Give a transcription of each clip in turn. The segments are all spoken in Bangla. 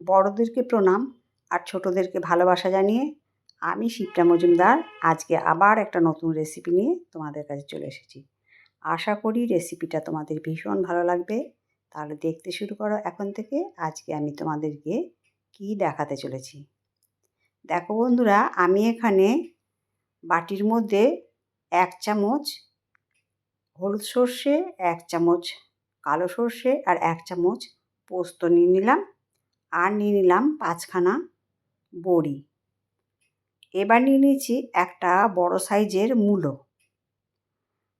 বড়দেরকে প্রণাম আর ছোটোদেরকে ভালোবাসা জানিয়ে আমি শিপ্রা মজুমদার। আজকে আবার একটা নতুন রেসিপি নিয়ে তোমাদের কাছে চলে এসেছি। আশা করি রেসিপিটা তোমাদের ভীষণ ভালো লাগবে। তাহলে দেখতে শুরু করো এখন থেকে। আজকে আমি তোমাদেরকে কি দেখাতে চলেছি। দেখো বন্ধুরা, আমি এখানে বাটির মধ্যে এক চামচ হলুদ সর্ষে, এক চামচ কালো সর্ষে আর এক চামচ পোস্ত নিয়ে নিলাম। আর নিয়ে নিলাম পাঁচখানা বড়ি। এবার নিয়ে নিয়েছি একটা বড় সাইজের মূলো।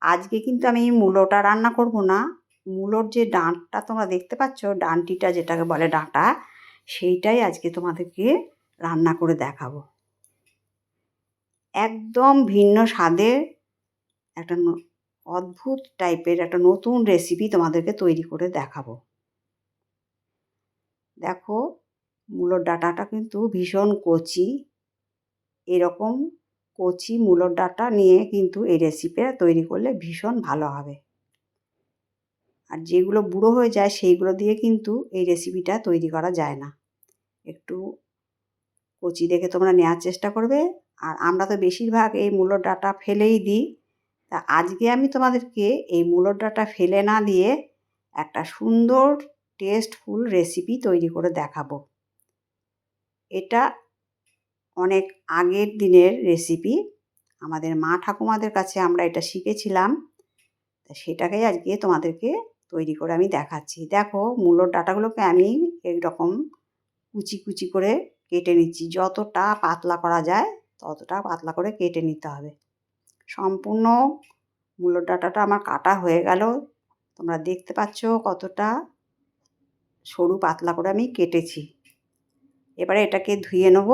আজকে কিন্তু আমি এই মূলোটা রান্না করব না। মূলোর যে ডাঁটটা তোমরা দেখতে পাচ্ছ, ডাঁটিটা যেটাকে বলে ডাঁটা, সেইটাই আজকে তোমাদেরকে রান্না করে দেখাবো। একদম ভিন্ন স্বাদের একটা অদ্ভুত টাইপের একটা নতুন রেসিপি তোমাদেরকে তৈরি করে দেখাবো। দেখো, মূলোর ডাঁটাটা কিন্তু ভীষণ কচি। এরকম কচি মূলোর ডাঁটা নিয়ে কিন্তু এই রেসিপিটা তৈরি করলে ভীষণ ভালো হবে। আর যেগুলো বুড়ো হয়ে যায়, সেইগুলো দিয়ে কিন্তু এই রেসিপিটা তৈরি করা যায় না। একটু কচি দেখে তোমরা নেওয়ার চেষ্টা করবে। আর আমরা তো বেশিরভাগ এই মূলোর ডাঁটা ফেলেই দিই। তা আজকে আমি তোমাদেরকে এই মূলোর ডাঁটা ফেলে না দিয়ে একটা সুন্দর টেস্টফুল রেসিপি তৈরি করে দেখাবো। এটা অনেক আগের দিনের রেসিপি আমাদের মা ঠাকুমাদের কাছে আমরা এটা শিখেছিলাম। সেটাকেই আজকে তোমাদেরকে তৈরি করে আমি দেখাচ্ছি। দেখো, মূলোর ডাটাগুলোকে আমি এইরকম কুচি কুচি করে কেটে নিচ্ছি। যতটা পাতলা করা যায়, ততটা পাতলা করে কেটে নিতে হবে। সম্পূর্ণ মূলোর ডাটাটা আমার কাটা হয়ে গেল। তোমরা দেখতে পাচ্ছ কতটা সরু পাতলা করে আমি কেটেছি। এবারে এটাকে ধুয়ে নেব।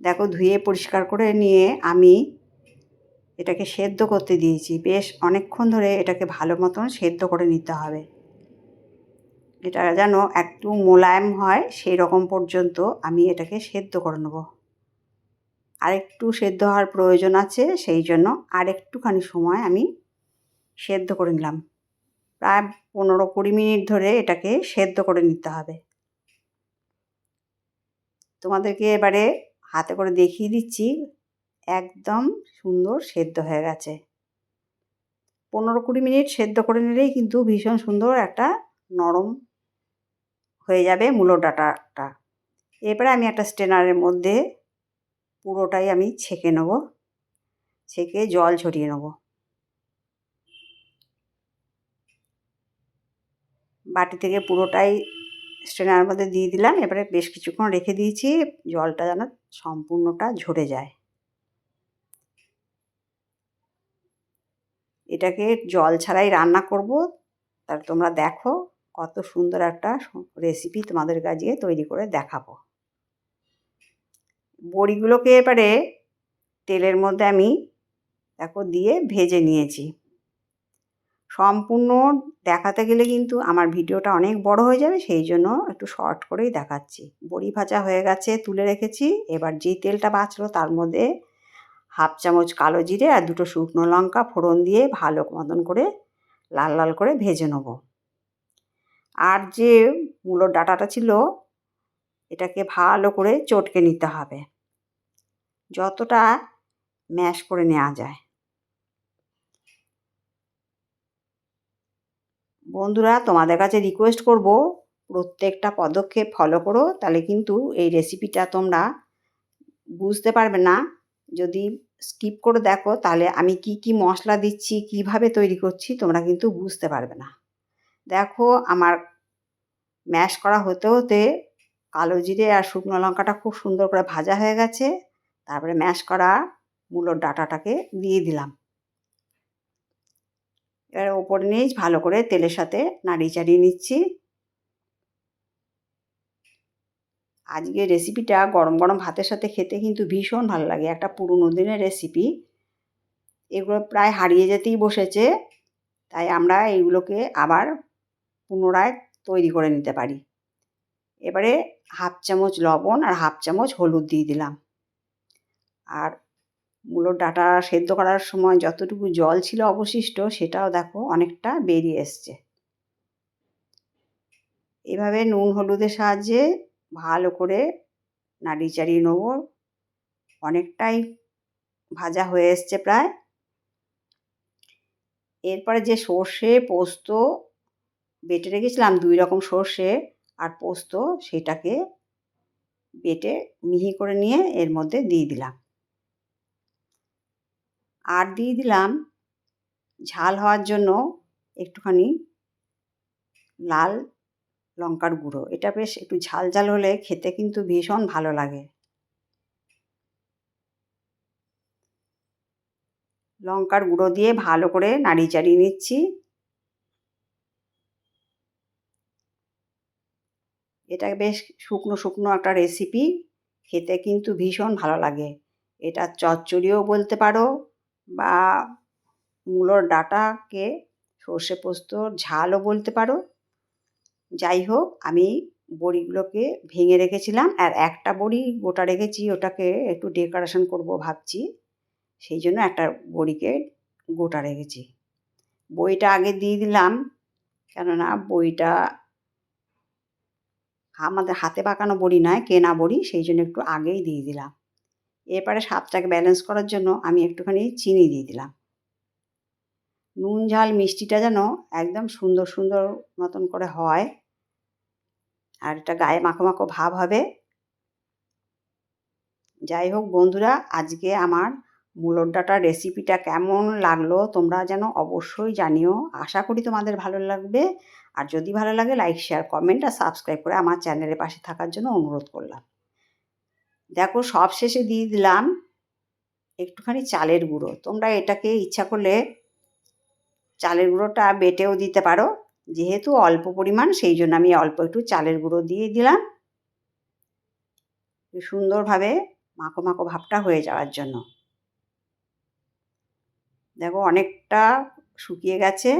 দেখো ধুয়ে পরিষ্কার করে নিয়ে আমি এটাকে সেদ্ধ করতে দিয়েছি। বেশ অনেকক্ষণ ধরে এটাকে ভালো মতন সেদ্ধ করে নিতে হবে। এটা যেন একটু মোলায়েম হয় সেই রকম পর্যন্ত আমি এটাকে সেদ্ধ করে নেব। আরেকটু সেদ্ধ হওয়ার প্রয়োজন আছে, সেই জন্য আরেকটুখানি সময় আমি সেদ্ধ করে নিলাম। প্রায় পনেরো কুড়ি মিনিট ধরে এটাকে সেদ্ধ করে নিতে হবে। তোমাদেরকে এবারে হাতে করে দেখিয়ে দিচ্ছি, একদম সুন্দর সেদ্ধ হয়ে গেছে। পনেরো কুড়ি মিনিট সেদ্ধ করে নিলেই কিন্তু ভীষণ সুন্দর একটা নরম হয়ে যাবে মূলো ডাটাটা। এরপরে আমি একটা স্টেনারের মধ্যে পুরোটাই আমি ছেঁকে নেব, ছেঁকে জল ছড়িয়ে নেব। বাটি থেকে পুরোটাই স্ট্রেনার মধ্যে দিয়ে দিলাম। এবারে বেশ কিছুক্ষণ রেখে দিয়েছি। জলটা যেন সম্পূর্ণটা ঝরে যায়। এটাকে জল ছাড়াই রান্না করব। তাহলে তোমরা দেখো কত সুন্দর একটা রেসিপি তোমাদের কাছে তৈরি করে দেখাবো। বড়িগুলোকে এবারে তেলের মধ্যে আমি, দেখো, দিয়ে ভেজে নিয়েছি। সম্পূর্ণ দেখাতে গেলে কিন্তু আমার ভিডিওটা অনেক বড় হয়ে যাবে, সেই জন্য একটু শর্ট করেই দেখাচ্ছি। বড়ি ভাজা হয়ে গেছে, তুলে রেখেছি। এবার যেই তেলটা বাঁচলো তার মধ্যে হাফ চামচ কালো জিরে আর দুটো শুকনো লঙ্কা ফোড়ন দিয়ে ভালো মতন করে লাল লাল করে ভেজে নেব। আর যে মূলোর ডাটাটা ছিল, এটাকে ভালো করে চটকে নিতে হবে। যতটা ম্যাশ করে নেওয়া যায়। বন্ধুরা, তোমাদের কাছে রিকোয়েস্ট করব, প্রত্যেকটা পদক্ষেপ ফলো করো, তাহলে কিন্তু এই রেসিপিটা তোমরা বুঝতে পারবে না। যদি স্কিপ করে দেখো, তাহলে আমি কি কি মশলা দিচ্ছি, কীভাবে তৈরি করছি, তোমরা কিন্তু বুঝতে পারবে না। দেখো, আমার ম্যাশ করা হতে হতে কালো জিরে আর শুকনো লঙ্কাটা খুব সুন্দর করে ভাজা হয়ে গেছে। তারপরে ম্যাশ করা মূলোর ডাটাটাকে দিয়ে দিলাম। এবার ওপর নিচ ভালো করে তেলের সাথে নাড়িয়ে চাড়িয়ে নিচ্ছি। আজকে রেসিপিটা গরম গরম ভাতের সাথে খেতে কিন্তু ভীষণ ভালো লাগে, একটা পুরনো দিনের রেসিপি এগুলো প্রায় হারিয়ে যেতেই বসেছে, তাই আমরা এইগুলোকে আবার পুনরায় তৈরি করে নিতে পারি। এবারে হাফ চামচ লবণ আর হাফ চামচ হলুদ দিয়ে দিলাম। আর মূলোর ডাটা সেদ্ধ করার সময় যতটুকু জল ছিল অবশিষ্ট সেটাও দেখো অনেকটা বেরিয়ে এসছে। এভাবে নুন হলুদের সাহায্যে ভালো করে নাড়িয়ে চাড়িয়ে নেব। অনেকটাই ভাজা হয়ে এসছে প্রায়। এরপরে যে সর্ষে পোস্ত বেটে রেখেছিলাম দুই রকম সর্ষে আর পোস্ত সেটাকে বেটে মিহি করে নিয়ে এর মধ্যে দিয়ে দিলাম। আর দিয়ে দিলাম ঝাল হওয়ার জন্য একটুখানি লাল লঙ্কার গুঁড়ো। এটা বেশ একটু ঝাল ঝাল হলে খেতে কিন্তু ভীষণ ভালো লাগে। লঙ্কার গুঁড়ো দিয়ে ভালো করে নাড়িয়ে চাড়িয়ে নিচ্ছি। এটা বেশ শুকনো শুকনো একটা রেসিপি খেতে কিন্তু ভীষণ ভালো লাগে। এটা চচ্চড়িও বলতে পারো বা মূলোর ডাঁটাকে সর্ষে পোস্ত, ঝালও বলতে পারো। যাই হোক, আমি বড়িগুলোকে ভেঙে রেখেছিলাম আর একটা বড়ি গোটা রেখেছি, ওটাকে একটু ডেকোরেশন করব ভাবছি। সেই জন্য একটা বড়িকে গোটা রেখেছি। বইটা আগে দিয়ে দিলাম, কেননা বইটা আমাদের হাতে পাকানো বড়ি নয়, কেনা বড়ি, সেই জন্য একটু আগেই দিয়ে দিলাম। এরপরে স্বাদটাকে ব্যালেন্স করার জন্য আমি একটুখানি চিনি দিয়ে দিলাম। নুন, ঝাল, মিষ্টিটা যেন একদম সুন্দর সুন্দর মতন করে হয়। আর এটা গায়ে মাখো মাখো ভাব হবে। যাই হোক বন্ধুরা, আজকে আমার মূলোর ডাঁটার রেসিপিটা কেমন লাগল তোমরা যেন অবশ্যই জানিও। আশা করি তোমাদের ভালো লাগবে। আর যদি ভালো লাগে লাইক শেয়ার কমেন্ট আর সাবস্ক্রাইব করে আমার চ্যানেলের পাশে থাকার জন্য অনুরোধ করলাম। দেখো সব শেষে দিয়ে দিলাম একটুখানি চালের গুঁড়ো। তোমরা এটাকে ইচ্ছা করলে চালের গুঁড়োটা বেটেও দিতে পারো। যেহেতু অল্প পরিমাণ, সেই জন্য আমি অল্প একটু চালের গুঁড়ো দিয়ে দিলাম। সুন্দরভাবে মাখো মাখো ভাবটা হয়ে যাওয়ার জন্য। দেখো অনেকটা শুকিয়ে গেছে।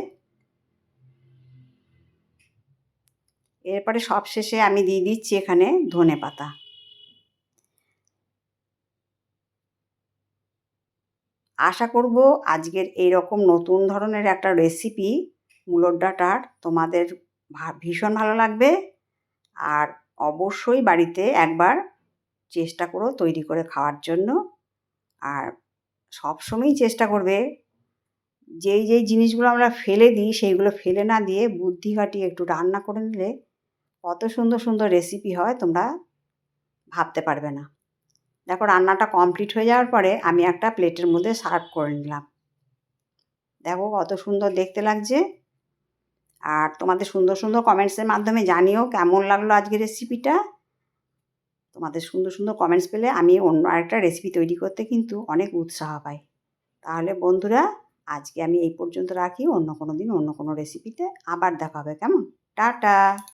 এরপরে সব শেষে আমি দিয়ে দিচ্ছি এখানে ধনে পাতা। আশা করব আজকের এই রকম নতুন ধরনের একটা রেসিপি মূলোর ডাঁটার তোমাদের ভীষণ ভালো লাগবে। আর অবশ্যই বাড়িতে একবার চেষ্টা করো তৈরি করে খাওয়ার জন্য। আর সবসময়ই চেষ্টা করবে। যেই যেই জিনিসগুলো আমরা ফেলে দিই, সেইগুলো ফেলে না দিয়ে বুদ্ধি কাটিয়ে একটু রান্না করে নিলে কত সুন্দর সুন্দর রেসিপি হয় তোমরা ভাবতে পারবে না। দেখো, রান্নাটা কমপ্লিট হয়ে যাওয়ার পরে আমি একটা প্লেটের মধ্যে সার্ভ করে নিলাম। দেখো, কত সুন্দর দেখতে লাগছে। আর তোমাদের সুন্দর সুন্দর কমেন্টসের মাধ্যমে জানিও কেমন লাগল আজকের রেসিপিটা তোমাদের সুন্দর সুন্দর কমেন্টস পেলে আমি অন্য আরেকটা রেসিপি তৈরি করতে কিন্তু অনেক উৎসাহ পাই। তাহলে বন্ধুরা, আজকে আমি এই পর্যন্ত রাখি। অন্য কোনো দিন অন্য কোনো রেসিপিতে আবার দেখা হবে। কেমন? টাটা!